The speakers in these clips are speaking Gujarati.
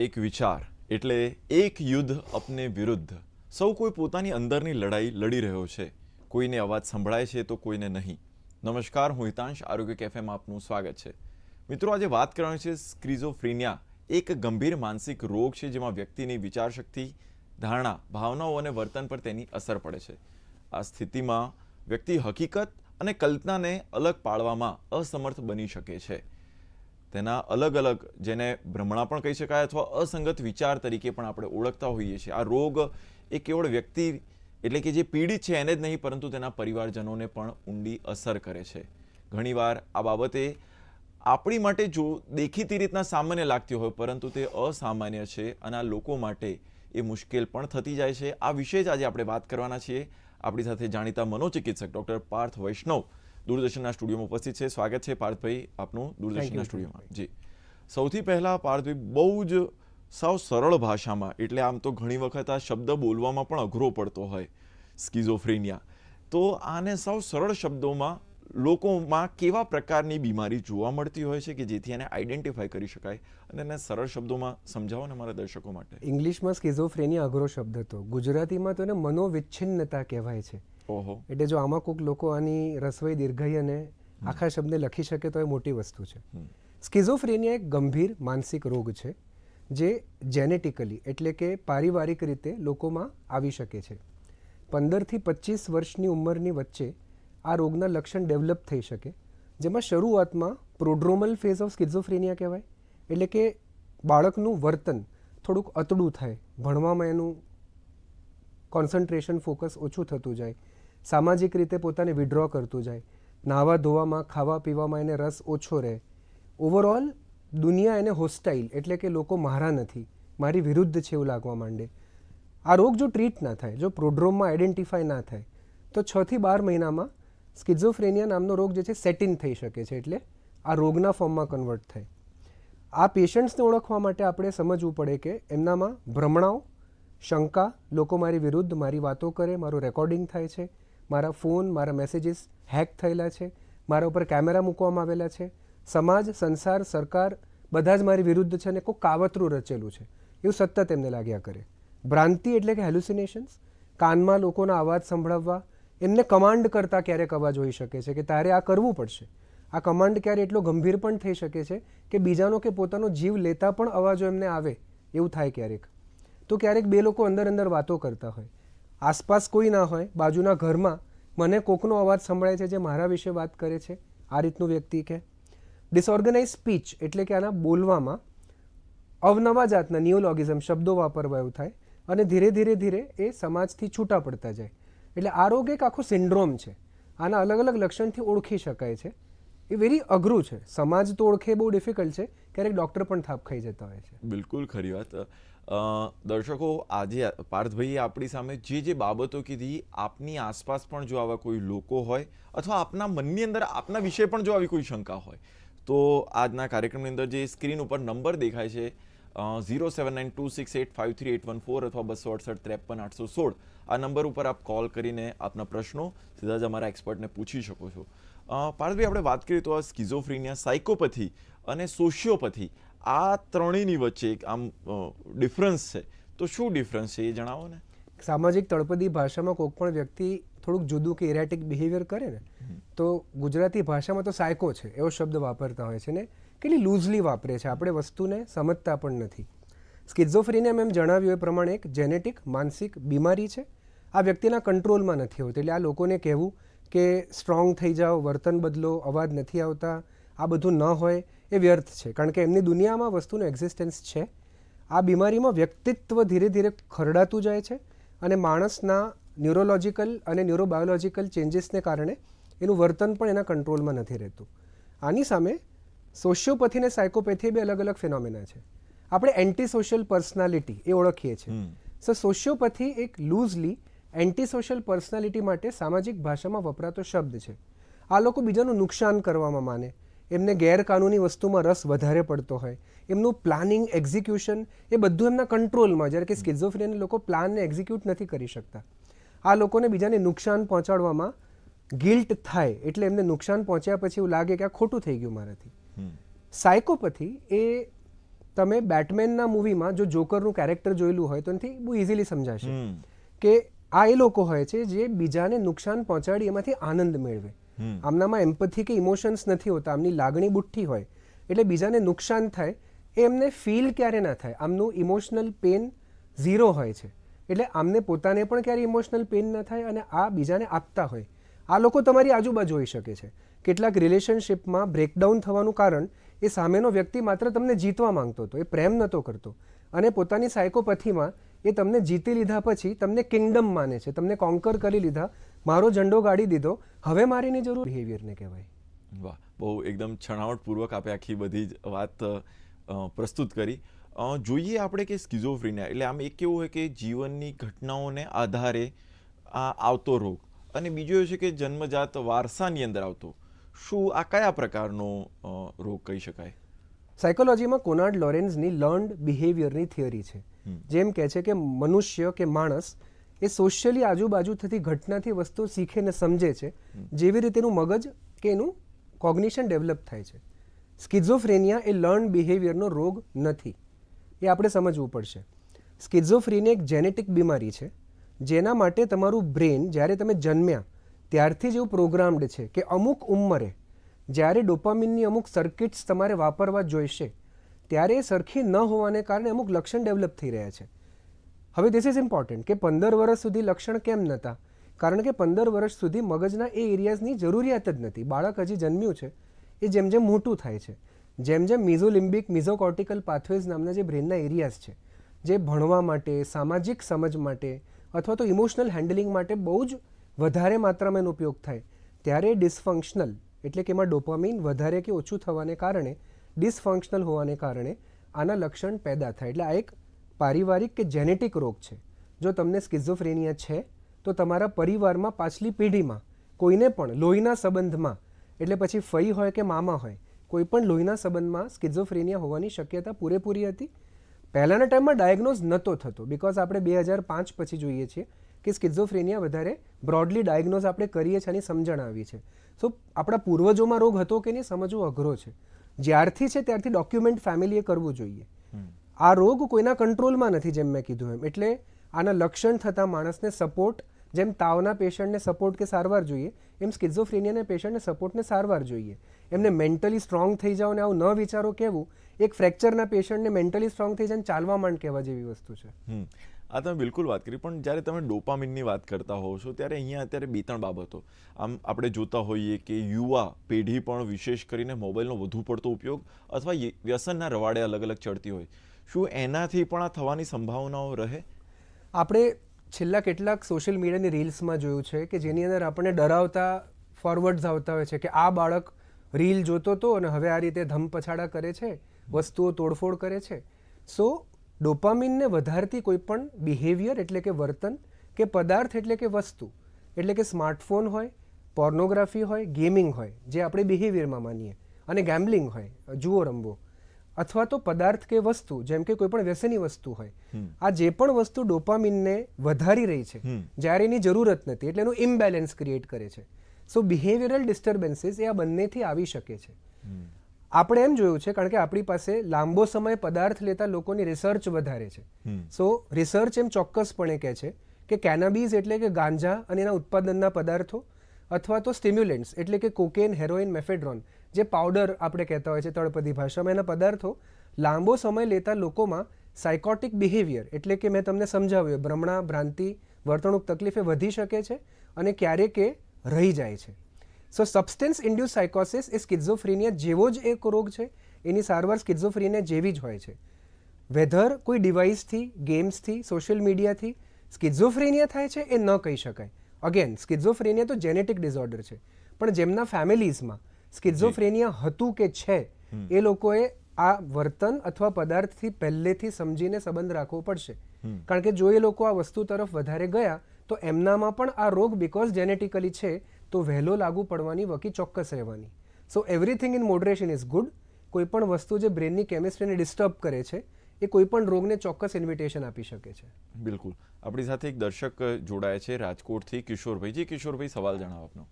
એક વિચાર, એટલે એક યુદ્ધ અપને વિરુદ્ધ. સૌ કોઈ પોતાની અંદરની લડાઈ લડી રહ્યો છે. કોઈને અવાજ સંભળાય છે તો કોઈને નહીં. નમસ્કાર, હું હિતાંશ, આરોગ્ય કેફેમાં આપનું સ્વાગત છે. મિત્રો, આજે વાત કરવાની છે સ્ક્રીઝોફ્રીનિયા એક ગંભીર માનસિક રોગ છે જેમાં વ્યક્તિની વિચારશક્તિ, ધારણા, ભાવનાઓ અને વર્તન પર તેની અસર પડે છે. આ સ્થિતિમાં વ્યક્તિ હકીકત અને કલ્પનાને અલગ પાડવામાં અસમર્થ બની શકે છે. તેના અલગ અલગ જેને ભ્રમણા પણ કહી શકાય અથવા અસંગત વિચાર તરીકે પણ આપણે ઓળખતા હોઈએ છીએ. આ રોગ એ કેવળ વ્યક્તિ એટલે કે જે પીડિત છે એને જ નહીં, પરંતુ તેના પરિવારજનોને પણ ઊંડી અસર કરે છે. ઘણીવાર આ બાબતે આપણી માટે જો દેખીતી રીતના સામાન્ય લાગતી હોય, પરંતુ તે અસામાન્ય છે અને આ લોકો માટે એ મુશ્કેલ પણ થતી જાય છે. આ વિશે જ આજે આપણે વાત કરવાના છીએ. આપણી સાથે જાણીતા મનોચિકિત્સક ડૉક્ટર પાર્થ વૈષ્ણવ દૂરદર્શનના સ્ટુડિયોમાં ઉપસ્થિત છે. સ્વાગત છે પાર્થભાઈ આપનું દૂરદર્શનના સ્ટુડિયોમાં. જી. સૌથી પહેલા પાર્થભાઈ બહુ જ સાવ સરળ ભાષામાં એટલે આમ તો ઘણી વખત આ શબ્દ બોલવામાં પણ અઘરો પડતો હોય સ્કિઝોફ્રેનિયા. તો આને સાવ સરળ શબ્દોમાં લોકોમાં કેવા પ્રકારની બીમારી જોવા મળતી હોય છે કે જેથી એને આઈડેન્ટિફાઈ કરી શકાય અને એને સરળ શબ્દોમાં સમજાવો ને મારા દર્શકો માટે? ઇંગ્લિશમાં સ્કિઝોફ્રેનિયા અઘરો શબ્દ હતો. ગુજરાતીમાં તો એને મનોવિચ્છિન્નતા કહેવાય છે. એટલે જો આમાં કોઈક લોકો આની રસવઈ દીર્ઘઈ અને આખા શબ્દને લખી શકે તો એ મોટી વસ્તુ છે. સ્કિઝોફ્રેનિયા એક ગંભીર માનસિક રોગ છે જે જેનેટિકલી એટલે કે પારિવારિક રીતે લોકોમાં આવી શકે છે. પંદરથી પચીસ વર્ષની ઉંમરની વચ્ચે આ રોગના લક્ષણ ડેવલપ થઈ શકે જેમાં શરૂઆતમાં પ્રોડ્રોમલ ફેઝ ઓફ સ્કિઝોફ્રેનિયા કહેવાય એટલે કે બાળકનું વર્તન થોડુંક અતડું થાય ભણવામાં એનું કોન્સન્ટ્રેશન ફોકસ ઓછું થતું જાય સામાજિક રીતે પોતાને વિડ્રો કરતું જાય. નાહવા ધોવામાં, ખાવા પીવામાં એને રસ ઓછો રહે. ઓવરઓલ દુનિયા એને હોસ્ટાઇલ એટલે કે લોકો મારા નથી. મારી વિરુદ્ધ છે એવું લાગવા માંડે. આ રોગ જો ટ્રીટ ના થાય, જો પ્રોડ્રોમમાં આઈડેન્ટિફાય ના થાય, તો છ થી બાર મહિનામાં સ્કિઝોફ્રેનિયા નામનો રોગ જે છે સેટિન થઈ શકે છે, એટલે આ રોગના ફોર્મમાં કન્વર્ટ થાય. આ પેશન્ટ્સને ઓળખવા માટે આપણે સમજવું પડે કે એમનામાં ભ્રમણાઓ, શંકા, લોકો મારી વિરુદ્ધ મારી વાતો કરે, મારું રેકોર્ડિંગ થાય છે મારા ફોન, મારા મેસેજીસ હેક થયેલા છે, મારા ઉપર કેમેરા મૂકવામાં આવેલા છે. સમાજ, સંસાર, સરકાર બધા જ મારી વિરુદ્ધ છે અને કોઈ કાવતરું રચેલું છે. એવું સતત એમને લાગ્યા કરે. ભ્રાંતિ એટલે કે હેલ્યુસિનેશન્સ કાનમાં લોકોના અવાજ સંભળાવવા, એમને કમાન્ડ કરતા ક્યારેક અવાજ હોઈ શકે છે કે તારે આ કરવું પડશે. આ કમાન્ડ ક્યારે એટલો ગંભીર પણ થઈ શકે છે કે બીજાનો કે પોતાનો જીવ લેતા પણ અવાજો એમને આવે. એવું થાય ક્યારેક. તો ક્યારેક બે લોકો અંદર અંદર વાતો કરતા હોય. આસપાસ કોઈ ના હોય, બાજુના ઘરમાં, મને કોકનો અવાજ સંભળાય છે જે મારા વિશે વાત કરે છે. આ રીતનું વ્યક્તિ કે. ડિસઓર્ગેનાઇઝ સ્પીચ એટલે કે આના બોલવામાં અવનવા જાતના નિયોલોગિઝમ શબ્દો વાપરવા એવું થાય અને ધીરે ધીરે ધીરે એ સમાજથી છૂટા પડતા જાય. એટલે આ રોગ એક આખો સિન્ડ્રોમ છે. આના અલગ અલગ લક્ષણથી ઓળખી શકાય છે. એ વેરી અઘરું છે. સમાજ તો ઓળખે બહુ ડિફિકલ્ટ છે. ક્યારેક ડૉક્ટર પણ થાપ ખાઈ જતા હોય છે. બિલકુલ ખરી વાત. દર્શકો, આજે પાર્થભાઈએ આપણી સામે જે જે બાબતો કીધી, આપની આસપાસ પણ જો આવા કોઈ લોકો હોય અથવા આપના મનની અંદર આપના વિશે પણ જો આવી કોઈ શંકા હોય, તો આજના કાર્યક્રમની અંદર જે સ્ક્રીન ઉપર નંબર દેખાય છે zero seven nine two six eight five three eight one four અથવા બસો અડસઠ ત્રેપન આઠસો સોળ. આ નંબર ઉપર આપ કોલ કરીને આપના પ્રશ્નો સીધા જ અમારા એક્સપર્ટને પૂછી શકો છો. પાર્થભાઈ, આપણે વાત કરીએ તો આ સ્કિઝોફ્રીનિયા, સાયકોપથી અને સોશિયોપથી. આ ત્રણેયની વચ્ચે એક આમ ડિફરન્સ છે. તો શું ડિફરન્સ છે એ જણાવો ને? સામાજિક તળપદી ભાષામાં કોઈ પણ વ્યક્તિ થોડુંક જુદું કે ઇરેટિક બિહેવિયર કરે ને તો ગુજરાતી ભાષામાં તો સાયકો છે એવો શબ્દ વાપરતા હોય છે ને. કેટલી લૂઝલી વાપરે છે આપણે વસ્તુને સમજતા પણ નથી. સ્કિઝોફ્રેનિયા મેં જણાવ્યું એ પ્રમાણે એક જેનેટિક માનસિક બીમારી છે. આ વ્યક્તિના કંટ્રોલમાં નથી હોતી એટલે આ લોકોને કહેવું કે સ્ટ્રોંગ થઈ જાઓ વર્તન બદલો અવાજ નથી આવતા આ બધું ન હોય. એ વ્યર્થ છે. કારણ કે એમની દુનિયામાં વસ્તુનું એક્ઝિસ્ટન્સ છે. આ બીમારીમાં વ્યક્તિત્વ ધીરે ધીરે ખરડાતું જાય છે અને માણસના ન્યુરોલોજિકલ અને ન્યુરોબાયોલોજિકલ ચેન્જીસને કારણે એનું વર્તન પણ એના કંટ્રોલમાં નથી રહેતું. આની સામે સોશિયોપથી અને સાયકોપેથી બે અલગ અલગ ફિનોમિના છે. આપણે એન્ટી સોશિયલ પર્સનાલિટી એ ઓળખીએ છીએ. સો સોશિયોપથી એક લૂઝલી એન્ટી સોશિયલ પર્સનાલિટી માટે સામાજિક ભાષામાં વપરાતો શબ્દ છે. આ લોકો બીજાનું નુકસાન કરવામાં માને. એમને ગેરકાનૂની વસ્તુમાં રસ વધારે પડતો હોય. એમનું પ્લાનિંગ એક્ઝિક્યુશન એ બધું એમના કંટ્રોલમાં જ્યારે કે સ્કિઝોફ્રેનિયા લોકો પ્લાનને એક્ઝિક્યુટ નથી કરી શકતા. આ લોકોને બીજાને નુકસાન પહોંચાડવામાં ગિલ્ટ થાય એટલે એમને નુકસાન પહોંચ્યા પછી એવું લાગે કે આ ખોટું થઈ ગયું મારાથી. સાયકોપથી એ તમે બેટમેનના મૂવીમાં જો જોકરનું કેરેક્ટર જોયેલું હોય તો એનાથી બહુ ઇઝીલી સમજાશે કે આ એ લોકો હોય છે જે બીજાને નુકસાન પહોંચાડી એમાંથી આનંદ મેળવે. આમનામાં એમ્પથી કે ઇમોશન્સ નથી હોતા, આમની લાગણી બુઠ્ઠી હોય, એટલે બીજાને નુકસાન થાય, એ એમને ફીલ ક્યારે ના થાય? આમનું ઇમોશનલ પેન ઝીરો હોય છે. એટલે આમને પોતાને પણ ક્યારે ઇમોશનલ પેન ના થાય અને આ બીજાને આપતા હોય? આ લોકો તમારી આજુબાજુ હોઈ શકે છે. કેટલાક રિલેશનશિપમાં બ્રેકડાઉન થવાનું કારણ, એ સામેનો વ્યક્તિ માત્ર તમને જીતવા માંગતો હતો, એ પ્રેમ નહોતો કરતો. અને પોતાની સાયકોપથીમાં એ તમને જીતી લીધા પછી તમને કિંગડમ માને છે, તમને કોન્કર કરી લીધા મારો ઝંડો ગાડી દીધો. હવે મારીની જરૂર બિહેવિયરને કહેવાય. વાહ બહુ એકદમ છણાવટપૂર્વક આપે આખી બધી જ વાત પ્રસ્તુત કરી. જોઈએ આપણે કે સ્કિઝોફ્રીનિયા એટલે આમ એક કેવું હોય કે જીવનની ઘટનાઓને આધારે આ આવતો રોગ. અને બીજો એ છે કે જન્મજાત વારસાની અંદર આવતો. શું આ કયા પ્રકારનો રોગ કહી શકાય? સાયકોલોજીમાં કોનાર્ડ લોરેન્સની લર્ન્ડ બિહેવિયરની થિયરી છે. જેમ કહે છે કે મનુષ્ય કે માણસ એ સોશિયલી આજુબાજુ થતી ઘટનાથી વસ્તુ શીખે ને સમજે છે. જેવી રીતે એનું મગજ કે એનું કોગ્નિશન ડેવલપ થાય છે. સ્કિઝોફ્રેનિયા એ લર્ન બિહેવિયરનો રોગ નથી. એ આપણે સમજવું પડશે. સ્કિઝોફ્રેનિયા એક જેનેટિક બીમારી છે. જેના માટે તમારું બ્રેન જ્યારે તમે જન્મ્યા, ત્યારથી જ એવું પ્રોગ્રામ્ડ છે કે અમુક ઉંમરે જ્યારે ડોપામિનની અમુક સર્કિટ્સ તમારે વાપરવા જોઈશે, ત્યારે એ સરખી ન હોવાને કારણે અમુક લક્ષણ ડેવલપ થઈ રહ્યા છે. હવે ધીસ ઇઝ ઇમ્પોર્ટન્ટ કે પંદર વર્ષ સુધી લક્ષણ કેમ નહોતા કારણ કે પંદર વર્ષ સુધી મગજના એ એરિયાઝની જરૂરિયાત જ નથી. બાળક હજી જન્મ્યું છે. એ જેમ જેમ મોટું થાય છે. જેમ જેમ મિઝોલિમ્બિક મિઝોકોર્ટિકલ પાથવેઝ નામના જે બ્રેનના એરિયાઝ છે, જે ભણવા માટે, સામાજિક સમજ માટે અથવા તો ઇમોશનલ હેન્ડલિંગ માટે બહુ જ વધારે માત્રામાં એનો ઉપયોગ થાય, ત્યારે ડિસફંક્શનલ એટલે કે એમાં ડોપામિન વધારે કે ઓછું થવાને કારણે ડિસફંક્શનલ હોવાને કારણે આના લક્ષણ પેદા થાય. એટલે આ એક પારિવારિક કે જેનેટિક રોગ છે. જો તમને સ્કિઝોફ્રેનિયા છે, તો તમારા પરિવારમાં પાછલી પેઢીમાં કોઈને પણ લોહીના સંબંધમાં, એટલે પછી ફઈ હોય કે મામા હોય, કોઈ પણ લોહીના સંબંધમાં સ્કિઝોફ્રેનિયા હોવાની શક્યતા પૂરેપૂરી હતી. પહેલાંના ટાઈમમાં ડાયગ્નોઝ નહોતો થતો બિકોઝ આપણે બે હજાર પાંચ પછી જોઈએ છીએ કે સ્કિઝોફ્રેનિયા વધારે બ્રોડલી ડાયગ્નોઝ આપણે કરીએ છીએ અને સમજણ આવી છે સો આપણા પૂર્વજોમાં રોગ હતો કે નહીં સમજવું અઘરો છે. જ્યારથી છે ત્યારથી ડોક્યુમેન્ટ ફેમિલીએ કરવું જોઈએ. આ રોગ કોઈના કંટ્રોલમાં નથી જેમ મેં કીધું એમ. એટલે આના લક્ષણ થતાં માણસને સપોર્ટ જેમ તાવના પેશન્ટને સપોર્ટ કે સારવાર જોઈએ, એમ સ્કિઝોફ્રેનિયાના પેશન્ટને સપોર્ટને સારવાર જોઈએ. એમને મેન્ટલી સ્ટ્રોંગ થઈ જાઓ ને આવું ન વિચારો કહેવું એક ફ્રેક્ચરના પેશન્ટને મેન્ટલી સ્ટ્રોંગ થઈ જાય ચાલવા માંડ કહેવા જેવી વસ્તુ છે. આ તમે બિલકુલ વાત કરી, પણ જ્યારે તમે ડોપામિનની વાત કરતા હોવ છો, ત્યારે અહીંયા અત્યારે બે ત્રણ બાબતો. આમ આપણે જોતા હોઈએ કે યુવા પેઢી પણ વિશેષ કરીને મોબાઈલનો વધુ પડતો ઉપયોગ અથવા વ્યસનના રવાડે અલગ અલગ ચડતી હોય. શું એનાથી પણ આ થવાની સંભાવનાઓ રહે? આપણે છેલ્લા કેટલાક સોશિયલ મીડિયાની રીલ્સમાં જોયું છે કે જેની અંદર આપણને ડરાવતા ફોરવર્ડ્સ આવતા હોય છે કે આ બાળક રીલ જોતો હતો અને હવે આ રીતે ધમપછાડા કરે છે, વસ્તુઓ તોડફોડ કરે છે. સો ડોપામિનને વધારતી કોઈ પણ બિહેવિયર એટલે કે વર્તન કે પદાર્થ એટલે કે વસ્તુ, એટલે કે સ્માર્ટફોન હોય પોર્નોગ્રાફી હોય ગેમિંગ હોય, જે આપણે બિહેવિયરમાં માનીએ, અને ગેમ્બલિંગ હોય, જુઓ રમવો અથવા તો પદાર્થ કે વસ્તુ જેમ કે કોઈ પણ વ્યસની વસ્તુ હોય. આ જે પણ વસ્તુ ડોપામિનને વધારી રહી છે જ્યારે એની જરૂરત નથી એટલે એનું ઇમ્બેલેન્સ ક્રિએટ કરે છે. સો બિહેવિયરલ ડિસ્ટર્બન્સીસ એ આ બંનેથી આવી શકે છે. આપણે એમ જોયું છે કારણ કે આપણી પાસે લાંબો સમય પદાર્થ લેતા લોકોની રિસર્ચ વધારે છે. સો રિસર્ચ એમ ચોક્કસપણે કહે છે કે કેનાબીઝ એટલે કે ગાંજા અને એના ઉત્પાદનના પદાર્થો અથવા તો સ્ટિમ્યુલન્ટ્સ એટલે કે કોકેન હેરોઇન મેફેડ્રોન જે પાવડર આપણે કહેતા હોય છે તળપદી ભાષામાં, એના પદાર્થો લાંબો સમય લેતા લોકોમાં સાયકોટિક બિહેવિયર એટલે કે મેં તમને સમજાવ્યું ભ્રમણા, ભ્રાંતિ, વર્તણૂક તકલીફે વધી શકે છે અને ક્યારેક એ રહી જાય છે. સો સબસ્ટેન્સ ઇન્ડ્યુસ સાયકોસિસ એ સ્કિઝોફ્રેનિયા જેવો જ એક રોગ છે. એની સારવાર સ્કિઝોફ્રેનિયા જેવી જ હોય છે. વેધર કોઈ ડિવાઇસથી ગેમ્સથી સોશિયલ મીડિયાથી સ્કિઝોફ્રેનિયા થાય છે એ ન કહી શકાય. અગેન સ્કિઝોફ્રેનિયા તો જેનેટિક ડિઝોર્ડર છે. પણ જેમના ફેમિલીઝમાં સ્કિઝોફ્રેનિયા હતું કે છે એ લોકોએ આ વર્તન અથવા પદાર્થથી પહેલેથી સમજીને સંબંધ રાખવો પડશે. કારણ કે જો એ લોકો આ વસ્તુ તરફ વધારે ગયા તો એમનામાં પણ આ રોગ બિકોઝ જેનેટિકલી છે તો વહેલો લાગુ પડવાની વકી ચોક્કસ રહેવાની. So everything in moderation is good કોઈ પણ વસ્તુ જે બ્રેનની કેમિસ્ટ્રીને ડિસ્ટર્બ કરે છે એ કોઈ પણ રોગને ચોક્કસ ઇન્વિટેશન આપી શકે છે. બિલકુલ. આપણી સાથે એક દર્શક જોડાયા છે રાજકોટથી કિશોરભાઈ. જી કિશોરભાઈ સવાલ જણાવો આપનો.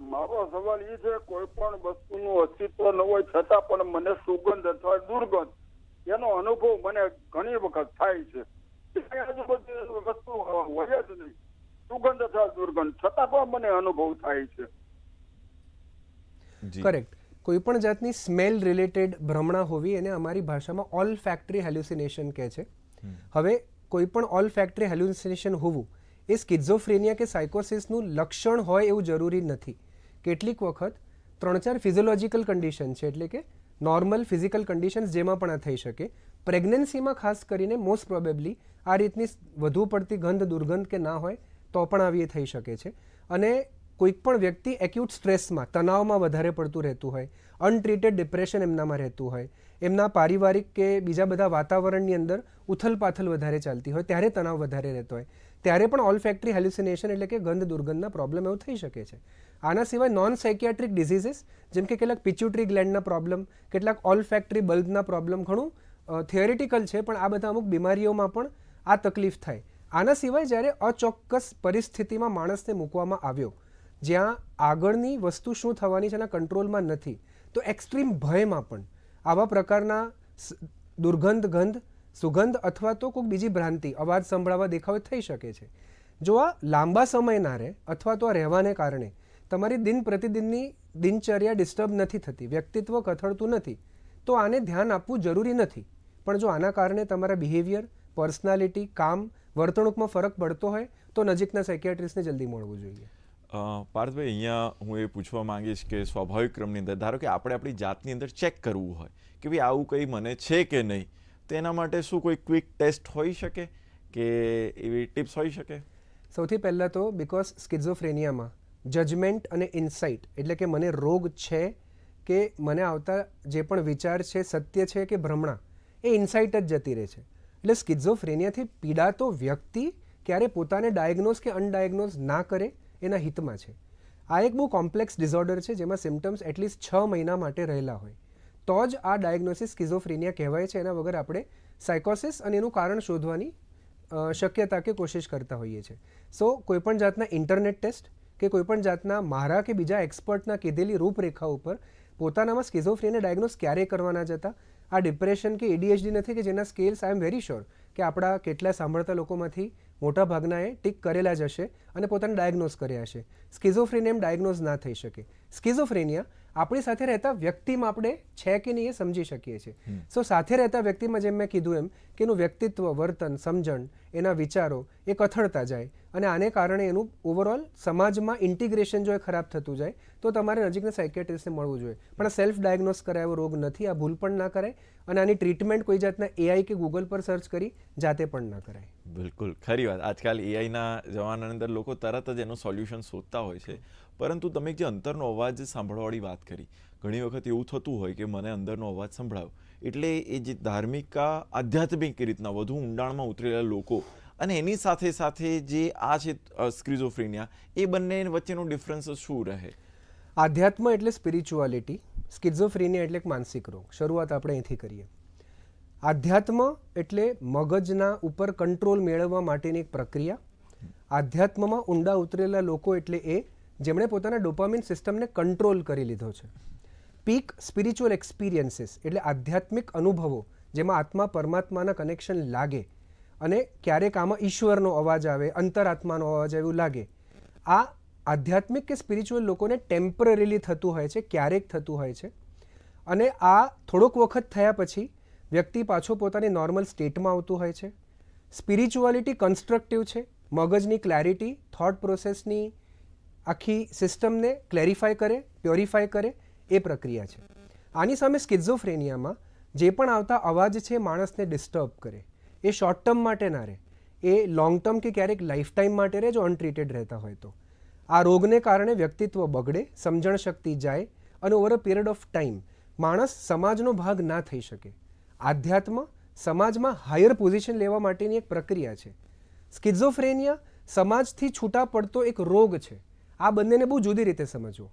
મારો સવાલ એ છે કોઈ પણ વસ્તુનું અસ્તિત્વ ન હોય છતાં પણ મને સુગંધ અથવા દુર્ગંધ એનો અનુભવ મને ઘણી વખત થાય છે. આજુબાજુ વસ્તુ હોય જ નહીં. સુગંધ અથવા દુર્ગંધ છતાં પણ મને અનુભવ થાય છે. કરેક્ટ કોઈ પણ જાતની સ્મેલ રિલેટેડ ભ્રમણા હોવી એને અમારી ભાષામાં ઓલ ફેક્ટરી હેલ્યુસિનેશન કહે છે. હવે કોઈ પણ ઓલ ફેક્ટરી હેલ્યુસિનેશન હોવું એ સ્કિઝોફ્રેનિયા કે સાયકોસિસનું લક્ષણ હોય એવું જરૂરી નથી. કેટલીક વખત ત્રણ ચાર ફિઝિયોલોજીકલ કન્ડિશન છે, એટલે કે નોર્મલ ફિઝિકલ કન્ડિશન્સ જેમાં પણ આ થઈ શકે. પ્રેગ્નન્સીમાં ખાસ કરીને મોસ્ટ પ્રોબેબલી આ રીતની વધુ પડતી ગંધ, દુર્ગંધ કે ના હોય તો પણ આવી થઈ શકે છે. અને કોઈક પણ વ્યક્તિ એક્યુટ સ્ટ્રેસમાં તણાવમાં વધારે પડતું રહેતું હોય અનટ્રીટેડ ડિપ્રેશન એમનામાં રહેતું હોય, એમના પારિવારિક કે બીજા બધા વાતાવરણની અંદર ઉથલપાથલ વધારે ચાલતી હોય, ત્યારે તણાવ વધારે રહેતો હોય. ત્યારે પણ ઓલ ફેક્ટરી હેલ્યુસિનેશન એટલે કે ગંધ દુર્ગંધના પ્રોબ્લેમ એવું થઈ શકે છે. આના સિવાય નોન સાયકિયાટ્રિક ડિઝીઝીસ જેમ કે કેટલાક પિચ્યુટરી ગ્લેન્ડના પ્રોબ્લેમ કેટલાક ઓલ ફેક્ટરી બલ્બના પ્રોબ્લેમ ઘણું થિયોરિટિકલ છે, પણ આ બધા અમુક બીમારીઓમાં પણ આ તકલીફ થાય. આના સિવાય જ્યારે અચોક્કસ પરિસ્થિતિમાં માણસને મૂકવામાં આવ્યો, જ્યાં આગળની વસ્તુ શું થવાની છે એના કંટ્રોલમાં નથી, તો એક્સ્ટ્રીમ ભયમાં પણ આવા પ્રકારના દુર્ગંધ, ગંધ સુગંધ અથવા તો કોઈક બીજી ભ્રાંતિ, અવાજ સંભળાવા દેખાવ થઈ શકે છે. જો આ લાંબા સમય ના રહે અથવા તો આ રહેવાને કારણે તમારી દિન પ્રતિદિનની દિનચર્યા ડિસ્ટર્બ નથી થતી, વ્યક્તિત્વ કથળતું નથી, તો આને ધ્યાન આપવું જરૂરી નથી. પણ જો આના કારણે તમારા બિહેવિયર પર્સનાલિટી કામ, વર્તણૂકમાં ફરક પડતો હોય, તો નજીકના સાયકિયાટ્રિસ્ટને જલ્દી મળવું જોઈએ. પાર્થભાઈ, અહીંયા હું એ પૂછવા માંગીશ કે સ્વાભાવિક ક્રમની અંદર, ધારો કે આપણે આપણી જાતની અંદર ચેક કરવું હોય કે ભાઈ આવું કંઈ મને છે કે નહીં તો એના માટે શું કોઈ ક્વિક ટેસ્ટ હોઈ શકે કે એવી ટિપ્સ હોઈ શકે? સૌથી પહેલાં તો બિકોઝ સ્કિઝોફ્રેનિયામાં જજમેન્ટ અને ઇન્સાઇટ એટલે કે મને રોગ છે કે મને આવતા જે પણ વિચાર છે, સત્ય છે કે ભ્રમણા, એ ઇન્સાઇટ જ જતી રહે છે. એટલે સ્કિઝોફ્રેનિયાથી પીડાતો વ્યક્તિ ક્યારે પોતાને ડાયગ્નોઝ કે અનડાયગ્નોઝ ના કરે એના હિતમાં છે. આ એક બહુ કોમ્પ્લેક્સ ડિઝોર્ડર છે જેમાં સિમ્ટમ્સ એટલીસ્ટ છ મહિના માટે રહેલા હોય. તો જ આ ડાયગ્નોસિસ સ્કિઝોફ્રેનિયા કહેવાય છે. એના વગર આપણે સાયકોસિસ અને એનું કારણ શોધવાની શક્યતા કે કોશિશ કરતા હોઈએ છીએ. સો, કોઈપણ જાતના ઇન્ટરનેટ ટેસ્ટ કે કોઈપણ જાતના મારા કે બીજા એક્સપર્ટના કીધેલી રૂપરેખા ઉપર પોતાનામાં સ્કિઝોફ્રેનિયા ડાયગ્નોસ ક્યારે કરવાના જતા? આ ડિપ્રેશન કે એડીએચડી નથી કે જેના scales I am very sure કે આપણા કેટલા સાંભળતા લોકોમાંથી મોટા ભાગનાએ ટીક કરેલા જ હશે અને પોતાને ડાયગ્નોઝ કર્યા હશે. સ્કિઝોફ્રેનિયા એમ ડાયગ્નોઝ ના થઈ શકે. સ્કિઝોફ્રેનિયા આપણી સાથે રહેતા વ્યક્તિમાં આપણે છે કે નહીં એ સમજી શકીએ છીએ. સો સાથે રહેતા વ્યક્તિમાં જેમ મેં કીધું એમ કે એનું વ્યક્તિત્વ વર્તન સમજણ એના વિચારો એ કથળતા જાય અને આને કારણે એનું ઓવરઓલ સમાજમાં ઇન્ટિગ્રેશન જો એ ખરાબ થતું જાય તો તમારે નજીકના સાયકેટ્રિસ્ટને મળવું જોઈએ. પણ સેલ્ફ ડાયગ્નોસ કરાયો રોગ નથી આ ભૂલ પણ ના કરાય અને આની ટ્રીટમેન્ટ કોઈ જાતના એઆઈ કે ગૂગલ પર સર્ચ કરી જાતે પણ ના કરાય. બિલકુલ ખરી વાત. આજકાલ એઆઈના જમાનાની અંદર લોકો તરત જ એનું સોલ્યુશન શોધતા હોય છે. પરંતુ તમે જે અંતરનો અવાજ સાંભળવાળી વાત કરી, ઘણી વખત એવું થતું હોય કે મને અંદરનો અવાજ સંભળાયો એટલે એ જે ધાર્મિક આધ્યાત્મિક રીતના વધુ ઊંડાણમાં ઉતરેલા લોકો અને એની સાથે સાથે જે આ છે સ્ક્રિઝોફ્રેનિયા એ બંને વચ્ચેનો ડિફરન્સ શું રહે? આધ્યાત્મ એટલે સ્પિરિચ્યુઆલિટી સ્કિઝોફ્રેનિયા એટલે એક માનસિક રોગ. શરૂઆત આપણે અહીંથી કરીએ. આધ્યાત્મ એટલે મગજના ઉપર કંટ્રોલ મેળવવા માટેની એક પ્રક્રિયા. આધ્યાત્મમાં ઊંડા ઉતરેલા લોકો એટલે એ જેમણે પોતાના ડોપામિન સિસ્ટમને કંટ્રોલ કરી લીધો છે. પીક સ્પિરિચ્યુઅલ એક્સપિરિયન્સીસ એટલે આધ્યાત્મિક અનુભવો જેમાં આત્મા પરમાત્માના કનેક્શન લાગે અને ક્યારેક આમાં ઈશ્વરનો અવાજ આવે, અંતરાત્માનો અવાજ એવું લાગે. આ આધ્યાત્મિક કે સ્પિરિચ્યુઅલ લોકોને ટેમ્પરરીલી થતું હોય છે, ક્યારેક થતું હોય છે. અને આ થોડોક વખત થયા પછી વ્યક્તિ પાછો પોતાની નોર્મલ સ્ટેટમાં આવતું હોય છે. સ્પિરિચ્યુઆલિટી કન્સ્ટ્રક્ટિવ છે, મગજની ક્લેરિટી થોટ પ્રોસેસની આખી સિસ્ટમને ક્લેરિફાય કરે, પ્યોરિફાય કરે એ પ્રક્રિયા છે. આની સામે સ્કિઝોફ્રેનિયામાં જે પણ આવતા અવાજ છે માણસને ડિસ્ટર્બ કરે, એ શોર્ટ ટર્મ માટે ના રહે, એ લોંગ ટર્મ કે ક્યારેક લાઈફ ટાઈમ માટે રહે જો અનટ્રીટેડ રહેતા હોય તો. આ રોગને કારણે વ્યક્તિત્વ બગડે, સમજણ શક્તિ જાય અને over a period of time માણસ સમાજનો ભાગ ના થઈ શકે. આધ્યાત્મ સમાજમાં હાયર પોઝિશન લેવા માટેની એક પ્રક્રિયા છે. સ્કિઝોફ્રેનિયા સમાજથી છૂટા પડતો એક રોગ છે. આ બંનેને બહુ જુદી રીતે સમજવો.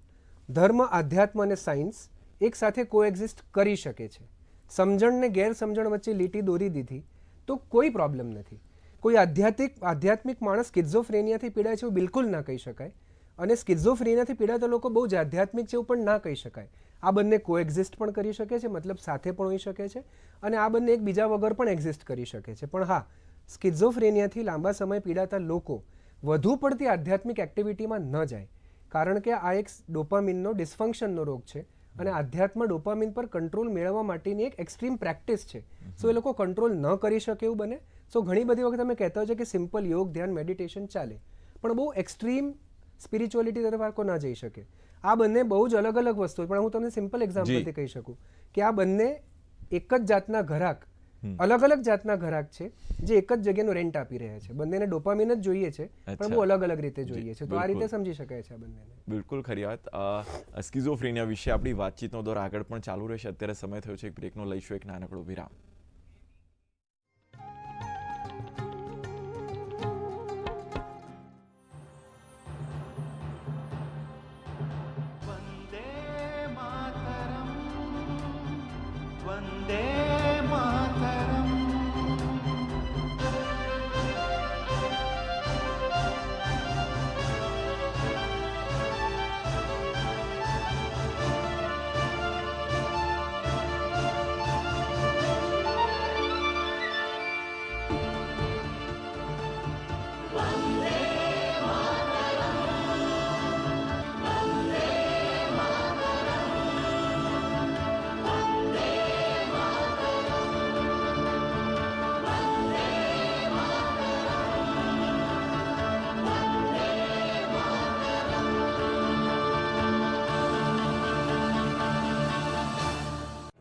ધર્મ, આધ્યાત્મ અને સાયન્સ એક સાથે કોએક્ઝિસ્ટ કરી શકે છે. સમજણને ગેરસમજણ વચ્ચે લીટી દોરી દીધી તો કોઈ પ્રોબ્લેમ નથી. કોઈ આધ્યાત્મિક આધ્યાત્મિક માણસ સ્કિઝોફ્રેનિયાથી પીડાય છે એવું બિલકુલ ના કહી શકાય અને સ્કિઝોફ્રેનિયાથી પીડાતા લોકો બહુ જ આધ્યાત્મિક છે એવું પણ ના કહી શકાય. આ બંને કોએક્ઝિસ્ટ પણ કરી શકે છે, મતલબ સાથે પણ હોઈ શકે છે અને આ બંને એકબીજા વગર પણ એક્ઝિસ્ટ કરી શકે છે. પણ હા, સ્કિઝોફ્રેનિયાથી લાંબા સમય પીડાતા લોકો વધુ પડતી આધ્યાત્મિક એક્ટિવિટીમાં ન જાય. કારણ કે આ એક ડોપામિનનો ડિસ્ફંક્શનનો રોગ છે અને આધ્યાત્મ ડોપામિન પર કંટ્રોલ મેળવવા માટેની એક એક્સ્ટ્રીમ પ્રેક્ટિસ છે. સો એ લોકો કંટ્રોલ ન કરી શકે એવું બને. સો ઘણી બધી વખત અમે કહેતા હોય છે કે સિમ્પલ યોગ ધ્યાન મેડિટેશન ચાલે. પણ બહુ એક્સ્ટ્રીમ સ્પિરિચ્યુઅલિટી તરફ આખો ના જઈ શકે. આ બંને બહુ જ અલગ અલગ વસ્તુ છે. પણ હું તમને સિમ્પલ એક્ઝામ્પલથી કહી શકું કે આ બંને એક જ જાતના ઘરાક અલગ અલગ જાતના ઘરાક છે જે એક જ જગ્યાનું રેન્ટ આપી રહ્યા છે. બંનેને ડોપામિન જ જોઈએ છે પણ બહુ અલગ અલગ રીતે જોઈએ છે. તો આ રીતે સમજી શકાય છે આ બંનેને. બિલકુલ ખરી વાત. સ્કિઝોફ્રેનિયા વિશે આપણી વાતચીતનો દોર આગળ પણ ચાલુ રહેશે. અત્યારે સમય થયો છે એક બ્રેકનો લઈશું એક નાનકડો વિરામ.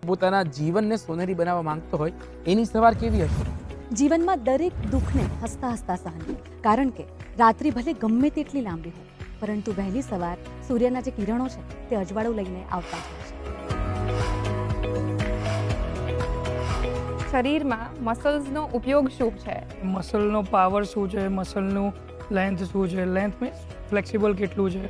પોતાના જીવનને સોનેરી બનાવવા માંગતો હોય એની સવાર કેવી હશે? જીવનમાં દરેક દુઃખને હસતા હસતા સહન કારણ કે રાત્રિ ભલે ગમે તેટલી લાંબી હોય પરંતુ વહેલી સવાર સૂર્યના જે કિરણો છે તે અજવાળું લઈને આવતા હોય છે. શરીરમાં મસલ્સનો ઉપયોગ શું છે? મસલનો પાવર શું છે? મસલનું લેન્થ શું છે? લેન્થ મીન્સ ફ્લેક્સિબલ કેટલું છે?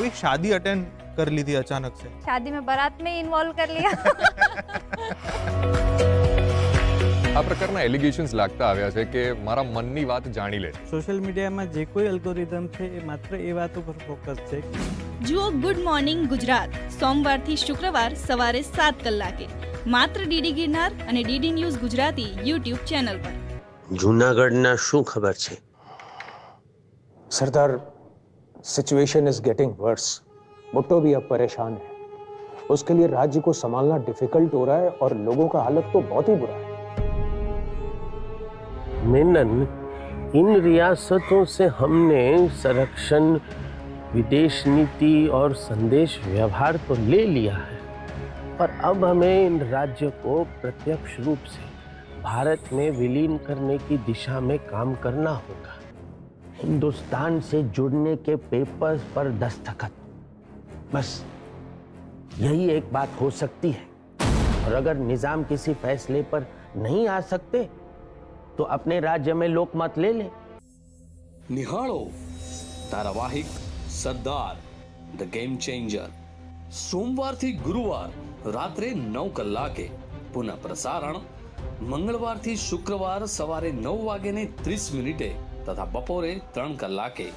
कोई शादी अटेंड कर ली थी अचानक से शादी में बारात में इन्वॉल्व कर लिया આ પ્રકારના એલિગેશન્સ લાગતા આવ્યા છે કે મારા મનની વાત જાણી લે છે સોશિયલ મીડિયામાં જે કોઈ અલ્ગોરિધમ છે એ માત્ર એ વાતો પર ફોકસ છે જુઓ ગુડ મોર્નિંગ ગુજરાત સોમવારથી શુક્રવાર સવારે સાત કલાકે માત્ર ડીડી ગિરનાર અને DD news Gujarati YouTube channel પર જૂનાગઢના શું ખબર છે सरदार situation is getting worse Bhutto भी अब परेशान है। उसके लिए राज्य को संभालना डिफ़िकल्ट हो रहा है और लोगों का हालत तो बहुत ही बुरा है। मेनन, इन रियासतों से हमने संरक्षण, विदेश नीति और संदेश व्यवहार तो ले लिया है। पर अब हमें इन राज्यों को प्रत्यक्ष रूप से भारत में विलीन करने की दिशा में काम करना होगा। हिंदुस्तान से जुड़ने के पेपर्स पर दस्तखत बस यही एक बात हो सकती है और अगर निजाम किसी फैसले पर नहीं आ सकते तो अपने राज्य में लोकमत ले ले નિહાળો ધારાવાહિક સરદાર ધ ગેમ ચેન્જર સોમવારથી ગુરુવાર રાત્રે નવ કલાકે પુનઃ પ્રસારણ મંગળવારથી શુક્રવાર સવારે નવ વાગે ને ત્રીસ મિનિટે તથા બપોરે ત્રણ કલાકે.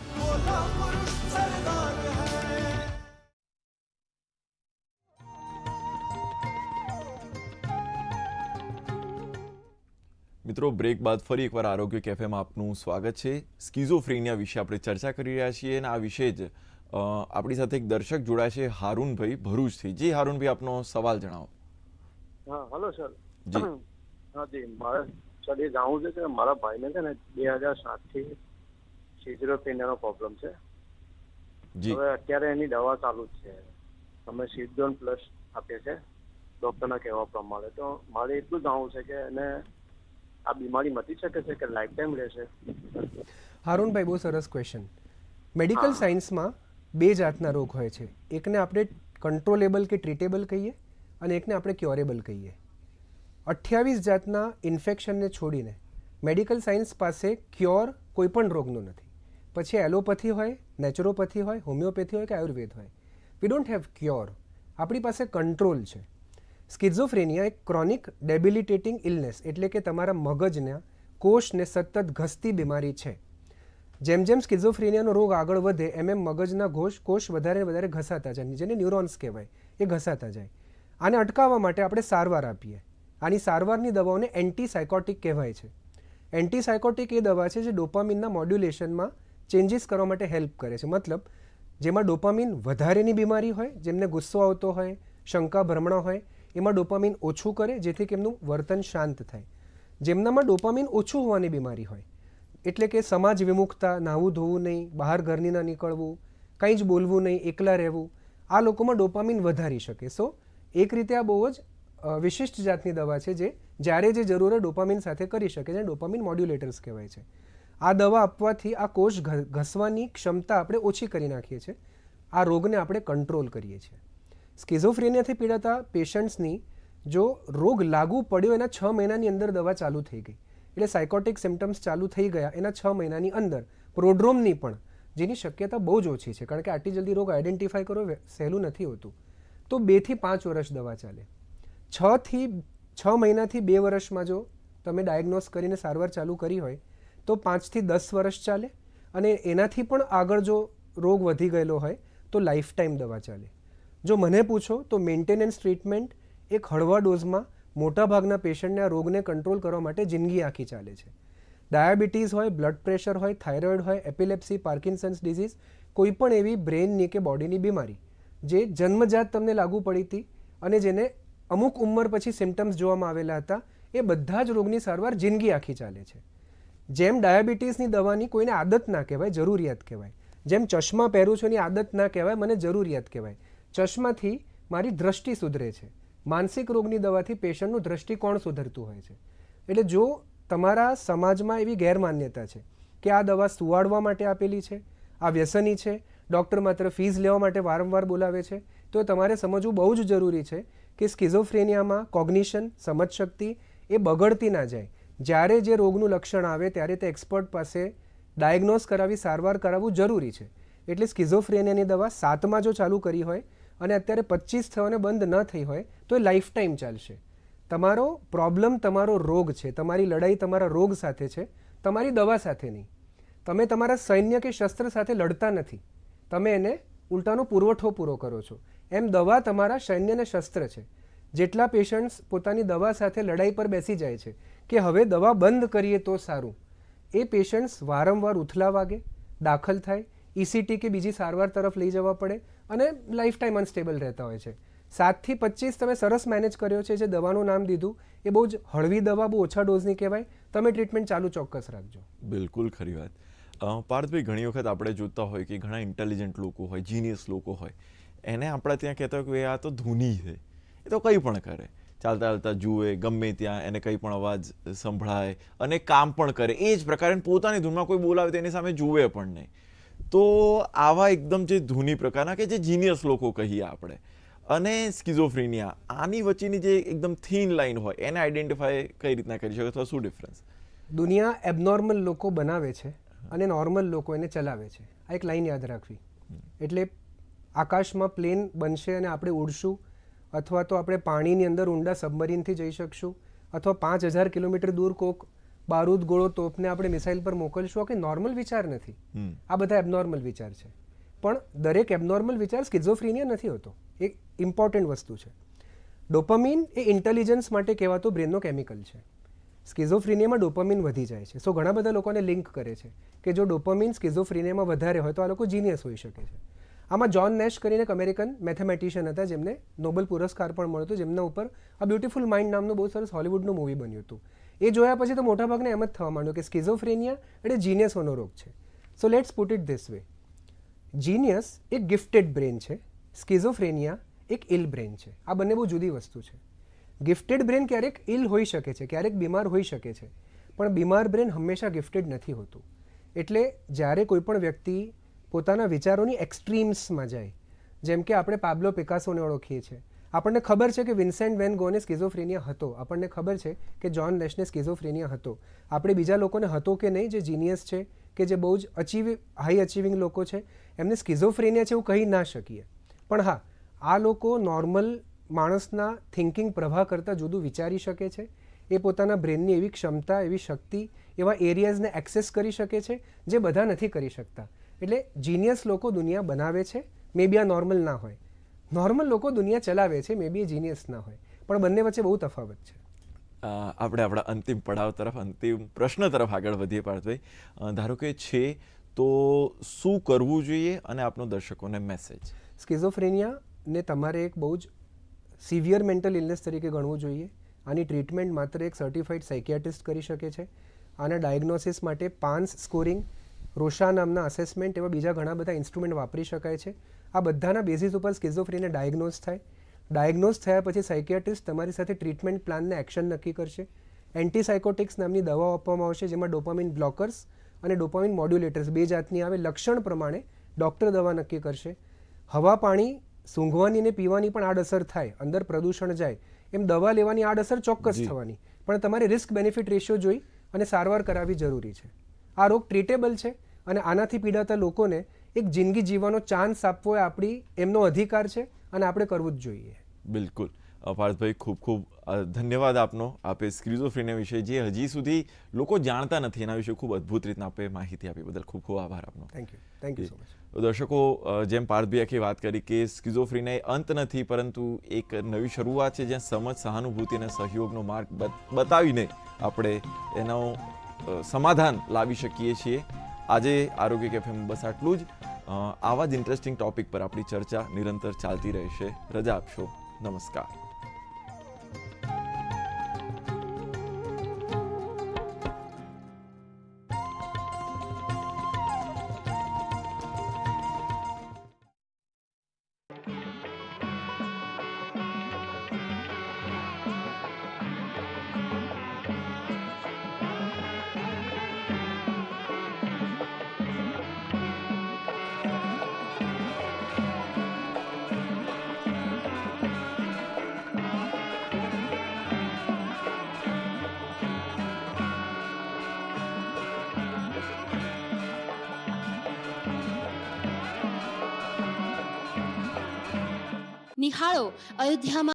મિત્રો બ્રેક બાદ ફરી એકવાર આરોગ્ય કેફેમાં આપનું સ્વાગત છે. સ્કિઝોફ્રેનિયા વિશે આપણે ચર્ચા કરી રહ્યા છીએ અને આ વિશે જ અ, આપણી સાથે એક દર્શક જોડાય છે હારૂનભાઈ ભરૂચથી. જી હારૂનભાઈ આપનો સવાલ જણાવો. હા હલો સર જી. હા જી મારે સર એ જાણવું છે કે મારા ભાઈને છે ને બે હજાર સાતથી સિઝરોફેનિયાનો પ્રોબ્લેમ છે. જી. હવે અત્યારે એની દવા ચાલુ જ છે. અમે સિઝોન પ્લસ આપીએ છે. ડૉક્ટરના કહેવા પ્રમાણે. તો મારે એટલું જાણવું છે કે એને આ બીમારી મટી શકે છે કે લાઈફ ટાઈમ રહેશે? હારૂનભાઈ બહુ સરસ ક્વેશ્ચન મેડિકલ સાયન્સમાં બે જાતના રોગ હોય છે. એકને આપણે કંટ્રોલેબલ કે ટ્રીટેબલ કહીએ અને એકને આપણે ક્યોરેબલ કહીએ. અઠ્યાવીસ જાતના ઇન્ફેક્શનને છોડીને મેડિકલ સાયન્સ પાસે ક્યોર કોઈ પણ રોગનો નથી. પછી એલોપેથી હોય, નેચરોપેથી હોય, હોમિયોપેથી હોય કે આયુર્વેદ હોય. વી ડોન્ટ હેવ ક્યોર આપણી પાસે કંટ્રોલ છે. સ્કિઝોફ્રેનિયા એક ક્રોનિક ડેબિલિટેટિંગ ઇલનેસ એટલે કે તમારા મગજના કોષને સતત ઘસતી બીમારી છે. જેમ જેમ સ્કિઝોફ્રેનિયાનો રોગ આગળ વધે, એમ એમ મગજના ઘોષ, કોષ વધારે વધારે ઘસાતા જાય. જેને ન્યુરોન્સ કહેવાય, એ ઘસાતા જાય. આને અટકાવવા માટે આપણે સારવાર આપીએ. આની સારવારની દવાઓને એન્ટીસાયકોટિક કહેવાય છે. એન્ટીસાયકોટિક એ દવા છે જે ડોપામિનના મોડ્યુલેશનમાં ચેન્જીસ કરવા માટે હેલ્પ કરે છે. મતલબ, જેમાં ડોપામિન વધારેની બીમારી હોય, જેમને ગુસ્સો આવતો હોય, શંકા, ભ્રમણા હોય, એમાં ડોપામિન ઓછું કરે, જેથી કે એમનું વર્તન શાંત થાય. જેમનામાં ડોપામિન ઓછું હોવાની બીમારી હોય, એટલે કે સમાજ વિમુખતા, નાહવું ધોવું નહીં, બહાર ઘરની ના નીકળવું, કંઈ જ બોલવું નહીં, એકલા રહેવું, આ લોકોમાં ડોપામિન વધારી શકે. સો, એક રીતે આ બહુ જ વિશિષ્ટ જાતની દવા છે જે જ્યારે જે જરૂર ડોપામિન સાથે કરી શકે છે, ડોપામિન મોડ્યુલેટર્સ કહેવાય છે. આ દવા આપવાથી આ કોષ ઘસવાની ક્ષમતા આપણે ઓછી કરી નાખીએ છીએ. આ રોગને આપણે કંટ્રોલ કરીએ છીએ. સ્કિઝોફ્રેનિયાથી પીડાતા પેશન્ટ્સની જો રોગ લાગુ પડ્યો એના છ મહિનાની અંદર દવા ચાલુ થઈ ગઈ. એટલે સાયકોટિક સિમ્ટમ્સ ચાલુ થઈ ગયા એના છ મહિનાની અંદર. પ્રોડ્રોમની પણ, જેની શક્યતા બહુ જ ઓછી છે. કારણ કે આટલી જલ્દી રોગ આઈડેન્ટિફાય કરવો સહેલું નથી હોતું. તો બેથી પાંચ વર્ષ દવા ચાલે. છથી છ મહિનાથી બે વર્ષમાં જો તમે ડાયગ્નોસ કરીને સારવાર ચાલુ કરી હોય, તો પાંચથી દસ વર્ષ ચાલે અને એનાથી પણ આગળ જો રોગ વધી ગયેલો હોય, તો લાઈફ ટાઈમ દવા ચાલે. જો મને પૂછો, તો મેન્ટેનન્સ ટ્રીટમેન્ટ એક હળવા ડોઝમાં મોટાભાગના પેશન્ટને આ રોગને કંટ્રોલ કરવા માટે જિંદગી આખી ચાલે છે. ડાયાબિટીસ હોય બ્લડ પ્રેશર હોય થાઇરોઇડ હોય એપિલેપ્સી પાર્કિન્સન્સ ડિઝીઝ કોઈ પણ એવી બ્રેનની કે બોડીની બીમારી, જે જન્મજાત તમને લાગુ પડી હતી અને જેને અમુક ઉંમર પછી સિમ્ટમ્સ જોવામાં આવેલા હતા. એ બધા જ રોગની સારવાર જિંદગી આખી ચાલે છે. જેમ ડાયાબિટીસની દવાની કોઈને આદત ના કહેવાય, જરૂરિયાત કહેવાય. જેમ ચશ્મા પહેરું છું એની આદત ના કહેવાય, મને જરૂરિયાત કહેવાય. ચશ્માથી મારી દ્રષ્ટિ સુધરે છે. માનસિક રોગની દવાથી પેશન્ટનું દ્રષ્ટિકોણ સુધરતું હોય છે. એટલે જો તમારા સમાજમાં એવી ગેરમાન્યતા છે કે આ દવા સુવાડવા માટે આપેલી છે, આ વ્યસની છે, ડૉક્ટર માત્ર ફીસ લેવા માટે વારંવાર બોલાવે છે, તો તમારે સમજવું બહુ જ જરૂરી છે કે સ્કિઝોફ્રેનિયામાં કોગ્નિશન, સમજશક્તિ એ બગડતી ના જાય. જ્યારે જે રોગનું લક્ષણ આવે ત્યારે તે એક્સપર્ટ પાસે ડાયગ્નોઝ કરાવી, સારવાર કરાવવું જરૂરી છે. એટલે સ્કિઝોફ્રેનિયાની દવા સાતમાં જો ચાલુ કરી હોય અને અત્યારે પચીસ થવાને બંધ ન થઈ હોય, તો એ લાઈફ ટાઈમ ચાલશે. તમારો પ્રોબ્લેમ તમારો રોગ છે. તમારી લડાઈ તમારા રોગ સાથે છે. તમારી દવા સાથે નહીં. તમે તમારા સૈન્ય કે શસ્ત્ર સાથે લડતા નથી. તમે એને ઉલટાનો પુરવઠો પૂરો કરો છો. એમ દવા તમારા સૈન્યને શસ્ત્ર છે. જેટલા પેશન્ટ્સ પોતાની દવા સાથે લડાઈ પર બેસી જાય છે કે હવે દવા બંધ કરીએ તો સારું. એ પેશન્ટ્સ વારંવાર ઉથલા વાગે, દાખલ થાય ઇસીટી કે બીજી સારવાર તરફ લઈ જવા પડે અને લાઈફ ટાઈમ અનસ્ટેબલ રહેતા હોય છે. સાતથી પચીસ તમે સરસ મેનેજ કર્યો છે જે દવાનું નામ દીધું, એ બહુ જ હળવી દવા, બહુ ઓછા ડોઝની કહેવાય, તમે ટ્રીટમેન્ટ ચાલુ ચોક્કસ રાખજો. બિલકુલ ખરી વાત. પાર્થભાઈ, ઘણી વખત આપણે જોતા હોય કે ઘણા ઇન્ટેલિજન્ટ લોકો હોય જીનિયસ લોકો હોય એને આપણે ત્યાં કહેતા હોય કે આ તો ધૂની છે. એ તો કંઈ પણ કરે. ચાલતા ચાલતા જુએ ગમે ત્યાં એને કંઈ પણ અવાજ સંભળાય અને કામ પણ કરે. એ જ પ્રકારે પોતાની ધૂનમાં કોઈ બોલાવે તો એની સામે જુએ પણ નહીં. તો આવા એકદમ જે ધૂની પ્રકારના કે જે જીનિયસ લોકો કહીએ આપણે. અને સ્કિઝોફ્રેનિયા આની વચ્ચેની જે એકદમ થીન લાઈન હોય એને આઈડેન્ટિફાય કઈ રીતના કરી શકે? અથવા શું ડિફરન્સ દુનિયા એબનોર્મલ લોકો બનાવે છે અને નોર્મલ લોકો એને ચલાવે છે. આ એક લાઈન યાદ રાખવી. એટલે આકાશમાં પ્લેન બનશે અને આપણે ઉડશું અથવા તો આપણે પાણીની અંદર ઊંડા સબમરીનથી જઈ શકશું અથવા પાંચ હજાર કિલોમીટર દૂર કોક બારૂદ ગોળો તોપને આપણે મિસાઇલ પર મોકલશું કે નોર્મલ વિચાર નથી. આ બધા એબનોર્મલ વિચાર છે. પણ દરેક એબનોર્મલ વિચાર સ્કિઝોફ્રીનિયા નથી હોતો. એક ઇમ્પોર્ટન્ટ વસ્તુ છે. ડોપામિન એ ઇન્ટેલિજન્સ માટે કહેવાતો બ્રેનનો કેમિકલ છે. સ્કિઝોફ્રીનિયામાં ડોપામિન વધી જાય છે. સો ઘણા બધા લોકોને લિંક કરે છે કે જો ડોપામિન સ્કિઝોફ્રીનિયામાં વધારે હોય તો આ લોકો જીનિયસ હોઈ શકે છે. આમાં જોન નેશ કરીને એક અમેરિકન મેથેમેટિશિયન હતા, જેમને નોબેલ પુરસ્કાર પણ મળ્યો હતો, જેમના ઉપર આ બ્યુટિફુલ માઇન્ડ નામનું બહુ સરસ હોલિવૂડનું મૂવી બન્યું હતું. એ જોયા પછી તો મોટાભાગને એમ જ થવા માંડ્યું કે સ્કિઝોફ્રેનિયા એટલે જીનિયસોનો રોગ છે. So let's put it this way genius એક ગિફ્ટેડ બ્રેન છે સ્કિઝોફ્રેનિયા એક ઇલ બ્રેન છે. આ બંને બહુ જુદી વસ્તુ છે. ગિફ્ટેડ બ્રેન ક્યારેક ઇલ હોઈ શકે છે, ક્યારેક બીમાર હોઈ શકે છે, પણ બીમાર બ્રેન હંમેશા ગિફ્ટેડ નથી હોતું. એટલે જ્યારે કોઈ પણ વ્યક્તિ પોતાના વિચારોની એક્સ્ટ્રીમ્સમાં જાય. જેમ કે આપણે પાબ્લો પિકાસોને ઓળખીએ છીએ. આપણને ખબર છે કે વિન્સેન્ટ વેન ગોને સ્કિઝોફ્રેનિયા હતો. આપણને ખબર છે કે જોન લેશને સ્કિઝોફ્રેનિયા હતો. આપણે બીજા લોકોને હતો કે નહીં, જે જીનિયસ છે, કે જે બહુ જ અચીવ હાઈ અચીવિંગ લોકો છે, એમને સ્કિઝોફ્રેનિયા છે એવું કહી ના શકીએ. પણ હા, આ લોકો નોર્મલ માણસના થિંકિંગ પ્રવાહ કરતાં જુદું વિચારી શકે છે. એ પોતાના બ્રેનની એવી ક્ષમતા, એવી શક્તિ, એવા એરિયાઝને એક્સેસ કરી શકે છે, જે બધા નથી કરી શકતા. એટલે જીનિયસ લોકો દુનિયા બનાવે છે મે બી આ નોર્મલ ના હોય. નોર્મલ લોકો દુનિયા ચલાવે છે મે બી એ જીનિયસ ના હોય. પણ બંને વચ્ચે બહુ તફાવત છે. આપણે આપણા અંતિમ પડાવ તરફ અંતિમ પ્રશ્ન તરફ આગળ વધીએ પાર્થભાઈ. ધારો કે છે તો શું કરવું જોઈએ અને આપનો દર્શકોને મેસેજ સ્કિઝોફ્રેનિયાને તમારે એક બહુ જ સિવિયર મેન્ટલ ઇલનેસ તરીકે ગણવું જોઈએ. આની ટ્રીટમેન્ટ માત્ર એક સર્ટિફાઈડ સાયકિયાટ્રિસ્ટ કરી શકે છે. આના ડાયગ્નોસિસ માટે પાન્સ સ્કોરિંગ રોશા નામના અસેસમેન્ટ એવા બીજા ઘણા બધા ઇન્સ્ટ્રુમેન્ટ વાપરી શકાય છે. આ બધાના બેઝિસ ઉપર સ્કિઝોફ્રીને ડાયગ્નોઝ થાય. ડાયગ્નોઝ થયા પછી સાયકિયાટ્રિસ્ટ તમારી સાથે ટ્રીટમેન્ટ પ્લાનને એક્શન નક્કી કરશે. એન્ટીસાયકોટિક્સ નામની દવાઓ આપવામાં આવશે જેમાં ડોપામિન બ્લોકર્સ અને ડોપામિન મોડ્યુલેટર્સ બે જાતની આવે. લક્ષણ પ્રમાણે ડૉક્ટર દવા નક્કી કરશે. હવા પાણી સૂંઘવાની અને પીવાની પણ આડઅસર થાય અંદર પ્રદૂષણ જાય. એમ દવા લેવાની આડઅસર ચોક્કસ થવાની. પણ તમારે રિસ્ક બેનિફિટ રેશિયો જોઈ અને સારવાર કરાવવી જરૂરી છે. આ રોગ ટ્રીટેબલ છે. અને આનાથી પીડાતા લોકોને એક જિંદગી જીવવાનો ચાન્સ આપવો એ આપણી એમનો અધિકાર છે અને આપણે કરવું જ જોઈએ. બિલકુલ. પાર્થભાઈ ખૂબ ખૂબ ધન્યવાદ આપનો. આપે સ્ક્રિઝોફ્રેનિયા વિશે જે હજી સુધી લોકો જાણતા નથી એના વિશે ખૂબ અદ્ભુત રીતના આપે માહિતી આપી. બદલ ખૂબ ખૂબ આભાર આપનો. Thank you thank you so much દર્શકો જેમ પાર્થભાઈ આખી વાત કરી કે સ્કિઝોફ્રીના એ અંત નથી પરંતુ એક નવી શરૂઆત છે જ્યાં સમજ સહાનુભૂતિ અને સહયોગનો માર્ગ બતાવીને આપણે એનો સમાધાન લાવી શકીએ છીએ. આજે આરોગ્ય કેફેમાં બસ આટલું જ. આવા જ ઇન્ટરેસ્ટિંગ ટોપિક પર આપણી ચર્ચા નિરંતર ચાલતી રહેશે. રજા આપશો. નમસ્કાર.